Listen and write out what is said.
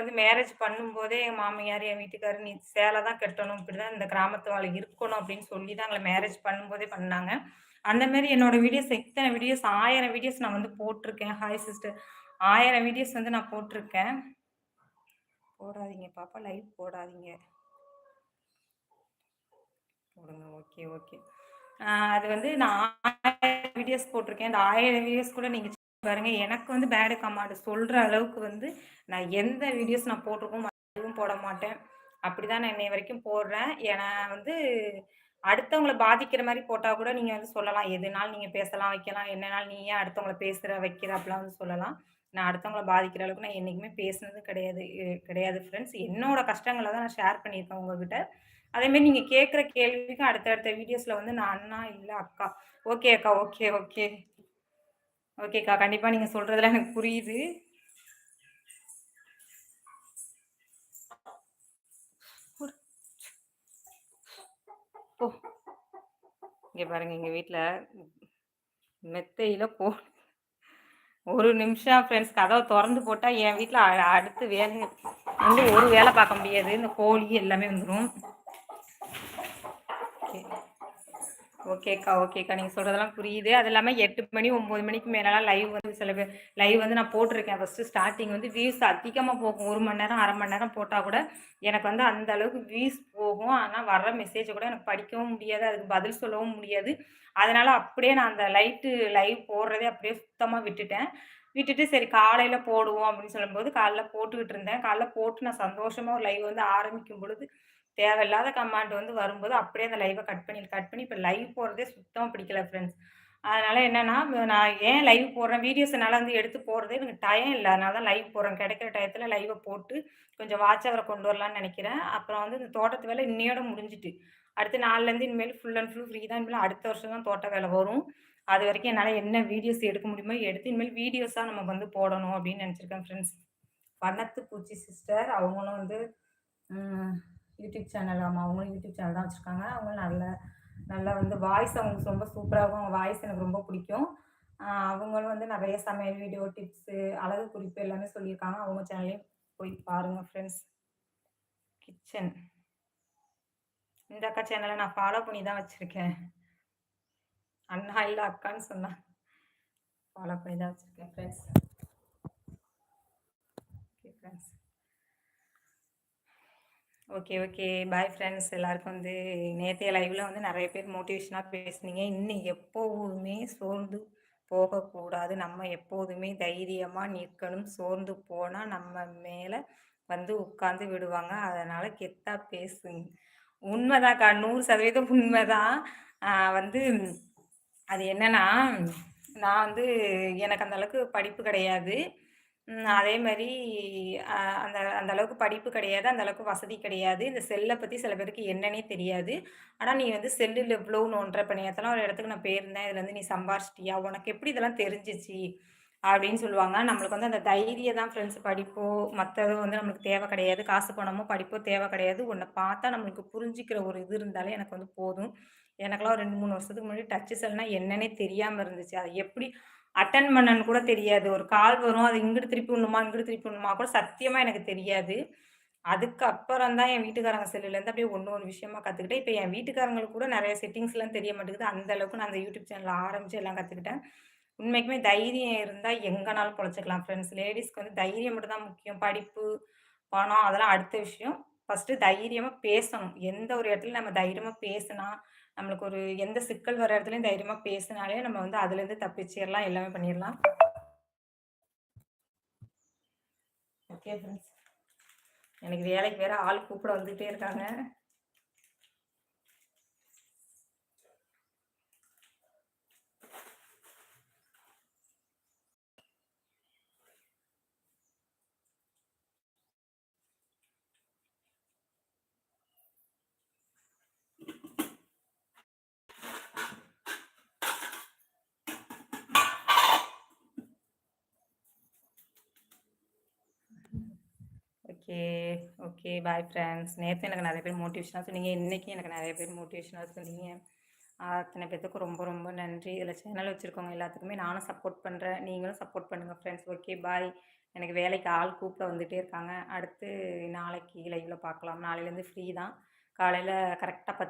வந்து மேரேஜ் பண்ணும்போதே எங்கள் மாமியார், என் வீட்டுக்காரர், "நீ சேலை தான் கட்டணும். இப்படிதான் இந்த கிராமத்து வாழை இருக்கணும்." அப்படின்னு சொல்லி தான் எங்களை மேரேஜ் பண்ணும்போதே பண்ணாங்க. அந்த மாதிரி என்னோட வீடியோஸ் இத்தனை வீடியோஸ் ஆயிரம் வீடியோஸ் நான் வந்து போட்டிருக்கேன் ஹாய் சிஸ்டர். ஆயிரம் வீடியோஸ் வந்து நான் போட்டிருக்கேன் போடாதீங்க பாப்பா லைவ் போடாதீங்க. போடுங்க. Okay, okay. அது வந்து நான் ஆயிரம் வீடியோஸ் போட்டிருக்கேன் அந்த ஆயிரம் வீடியோஸ் கூட நீங்கள் பாருங்க. எனக்கு வந்து பேடு கமாண்டு சொல்ற அளவுக்கு வந்து நான் எந்த வீடியோஸ் நான் போட்டிருக்கோம் எதுவும் போட மாட்டேன். அப்படிதான் நான் இன்னைய வரைக்கும் போடுறேன். ஏன்னா வந்து அடுத்தவங்கள பாதிக்கிற மாதிரி போட்டால் கூட நீங்கள் வந்து சொல்லலாம். எதுனாலும் நீங்கள் பேசலாம், வைக்கலாம். என்னனாலும் நீ ஏன் அடுத்தவங்கள பேசுகிற வைக்கிற அப்படிலாம் வந்து சொல்லலாம். நான் அடுத்தவங்கள பாதிக்கிற அளவுக்கு நான் என்றைக்குமே பேசினது கிடையாது கிடையாது ஃப்ரெண்ட்ஸ். என்னோட கஷ்டங்களை தான் நான் ஷேர் பண்ணியிருக்கேன் உங்ககிட்ட. அதேமாரி நீங்கள் கேட்குற கேள்விக்கு அடுத்தடுத்த வீடியோஸில் வந்து நான் அண்ணா இல்லை அக்கா. ஓகே அக்கா. Okay, okay. ஓகேக்கா. கண்டிப்பா நீங்க சொல்றதெல்லாம் எனக்கு புரியுது. போ. இங்க பாருங்க எங்கள் வீட்டில் மெத்தையில போ ஒரு நிமிஷம் ஃப்ரெண்ட்ஸ் கதவை திறந்து போட்டா என் வீட்டில் அ அடுத்து வேலை வந்து ஒரு வேலை பார்க்க முடியாது. இந்த கோழி எல்லாமே வந்துடும் ஓகே. ஓகேக்கா, ஓகேக்கா. நீங்கள் சொல்கிறதெல்லாம் புரியுது. அது இல்லாமல் எட்டு மணி ஒம்பது மணிக்கு மேலலாம் லைவ் வந்து சில பேர் லைவ் வந்து நான் போட்டிருக்கேன் ஃபர்ஸ்ட்டு ஸ்டார்டிங் வந்து வியூஸ் அதிகமாக போகும். ஒரு மணி நேரம், அரை மணி நேரம் போட்டால் கூட எனக்கு வந்து அந்த அளவுக்கு வியூஸ் போகும். ஆனால் வர்ற மெசேஜை கூட எனக்கு படிக்கவும் முடியாது. அதுக்கு பதில் சொல்லவும் முடியாது. அதனால் அப்படியே நான் அந்த லைட்டு லைவ் போடுறதே அப்படியே சுத்தமாக விட்டுட்டேன். விட்டுட்டு சரி காலையில் போடுவோம் அப்படின்னு சொல்லும்போது காலைல போட்டுக்கிட்டு இருந்தேன். காலைல போட்டு நான் சந்தோஷமாக ஒரு லைவ் வந்து ஆரம்பிக்கும் பொழுது, தேவையில்லாத கமெண்ட் வந்து வரும்போது அப்படியே அந்த லைவை கட் பண்ணி கட் பண்ணி இப்போ லைவ் போடுறதே சுத்தமாக பிடிக்கல ஃப்ரெண்ட்ஸ். அதனால் என்னென்னா நான் ஏன் லைவ் போடுறேன், வீடியோஸ் வந்து எடுத்து போடுறதே எனக்கு டைம் இல்லை அதனால தான் லைவ் போடுறேன். கிடைக்கிற டயத்தில் லைவை போட்டு கொஞ்சம் வாட்ச் அவரை கொண்டு வரலான்னு நினைக்கிறேன் அப்புறம் வந்து இந்த தோட்டத்து வேலை இன்னையோட முடிஞ்சிட்டு அடுத்து நாலுலேருந்து இனிமேல் ஃபுல் அண்ட் ஃபுல் ஃப்ரீ தான். இனிமேல் அடுத்த வருஷம் தான் தோட்ட வேலை வரும். அது வரைக்கும் என்னால் என்ன வீடியோஸ் எடுக்க முடியுமோ எடுத்து இனிமேல் வீடியோஸாக நம்ம வந்து போடணும் அப்படின்னு நினச்சிருக்கேன் ஃப்ரெண்ட்ஸ். வண்ணத்து பூச்சி சிஸ்டர் அவங்களும் வந்து யூடியூப் சேனல் ஆமாம் அவங்களும் யூடியூப் சேனல் தான் வச்சிருக்காங்க. அவங்களும் நல்ல நல்லா வந்து வாய்ஸ் அவங்களுக்கு ரொம்ப சூப்பராகவும் இருக்கும். அவங்க வாய்ஸ் எனக்கு ரொம்ப பிடிக்கும். அவங்களும் வந்து நிறைய சமையல் வீடியோ, டிப்ஸு, அழகு குறிப்பு எல்லாமே சொல்லியிருக்காங்க. அவங்க சேனல்லையும் போய் பாருங்கள் ஃப்ரெண்ட்ஸ். கிச்சன். இந்த அக்கா சேனலை நான் ஃபாலோ பண்ணி தான் வச்சுருக்கேன் அண்ணா இல்லை அக்கான்னு சொன்னா. ஃபாலோ பண்ணி தான் வச்சுருக்கேன் friends. Okay friends. Okay, okay. Bye friends. எல்லாருக்கும் வந்து நேற்றைய லைவில் வந்து நிறைய பேர் மோட்டிவேஷனாக பேசுனீங்க. இன்னும் எப்போவுமே சோர்ந்து போகக்கூடாது. நம்ம எப்போதுமே தைரியமாக நிற்கணும் சோர்ந்து போனால் நம்ம மேலே வந்து உட்காந்து விடுவாங்க. அதனால் கெத்தா பேசுங்க. உண்மைதான்க்கா நூறு சதவீதம் உண்மைதான் வந்து அது என்னன்னா, நான் வந்து எனக்கு அந்தளவுக்கு படிப்பு கிடையாது. ம் அதே மாரி அ அந்த அந்த அளவுக்கு படிப்பு கிடையாது. அந்த அளவுக்கு வசதி கிடையாது. இந்த செல்ல பத்தி சில பேருக்கு என்னன்னே தெரியாது. ஆனா நீ வந்து செல்லுல இவ்ளோ நோன்ற இப்ப நேத்தெல்லாம் ஒரு இடத்துக்கு நான் போயிருந்தேன். இதுல வந்து நீ சம்பாரிச்சிட்டியா? உனக்கு எப்படி இதெல்லாம் தெரிஞ்சுச்சு? அப்படின்னு சொல்லுவாங்க. நம்மளுக்கு வந்து அந்த தைரியம் தான் ஃப்ரெண்ட்ஸ் படிப்போ, மற்றதும் வந்து நம்மளுக்கு தேவை கிடையாது. காசு பணமோ, படிப்போ தேவை கிடையாது. உன்னை பார்த்தா நம்மளுக்கு புரிஞ்சுக்கிற ஒரு இது இருந்தாலே எனக்கு வந்து போதும். எனக்கெல்லாம் ஒரு 2, 3 வருஷத்துக்கு முன்னாடி டச்சு செல்னா என்னன்னே தெரியாமல் இருந்துச்சு. அதை எப்படி அட்டன் பண்ணன்னு கூட தெரியாது. ஒரு கால் வரும். அது இங்கிட்டு திருப்பி விடணுமா, இங்கிட்டு திருப்பி விடணுமா கூட சத்தியமாக எனக்கு தெரியாது. அதுக்கப்புறம் தான் என் வீட்டுக்காரங்க செல்லுலேருந்து அப்படியே ஒன்று ஒரு விஷயமா கற்றுக்கிட்டேன் இப்போ என் வீட்டுக்காரங்களுக்கு கூட நிறைய செட்டிங்ஸ்லாம் தெரிய மாட்டேங்குது. அந்த அளவுக்கு நான் அந்த யூடியூப் சேனல் ஆரம்பிச்சு எல்லாம் கற்றுக்கிட்டேன் உண்மைக்குமே தைரியம் இருந்தால் எங்கனாலும் பொழைச்சிக்கலாம் ஃப்ரெண்ட்ஸ். லேடிஸ்க்கு வந்து தைரியம் மட்டும் தான் முக்கியம். படிப்பு, பணம் அதெல்லாம் அடுத்த விஷயம். ஃபஸ்ட்டு தைரியமாக பேசணும். எந்த ஒரு இடத்துலையும் நம்ம தைரியமாக பேசினா நம்மளுக்கு ஒரு எந்த சிக்கல் வர இடத்துலையும் தைரியமாக பேசினாலே நம்ம வந்து அதுலேருந்து தப்பிச்சிடலாம் எல்லாமே பண்ணிடலாம் ஓகே ஃப்ரெண்ட்ஸ். எனக்கு வேலைக்கு வேற ஆள் கூப்பிட வந்துகிட்டே இருக்காங்க. Okay, okay. Bye friends. நேற்று எனக்கு நிறைய பேர் மோட்டிவேஷனாக சொன்னீங்க. இன்றைக்கி எனக்கு நிறைய பேர் மோட்டிவேஷனாக சொன்னீங்க. அத்தனை பேத்துக்கும் ரொம்ப ரொம்ப நன்றி. இதில் சேனல் வச்சுருக்கோங்க எல்லாத்துக்குமே நானும் சப்போர்ட் பண்ணுறேன் நீங்களும் சப்போர்ட் பண்ணுங்கள் ஃப்ரெண்ட்ஸ். Okay bye. எனக்கு வேலைக்கு ஆள் கூப்பிட வந்துகிட்டே இருக்காங்க அடுத்து நாளைக்கு லைவில் பார்க்கலாம் நாளையிலேருந்து ஃப்ரீ தான் காலையில் கரெக்டாக பத்து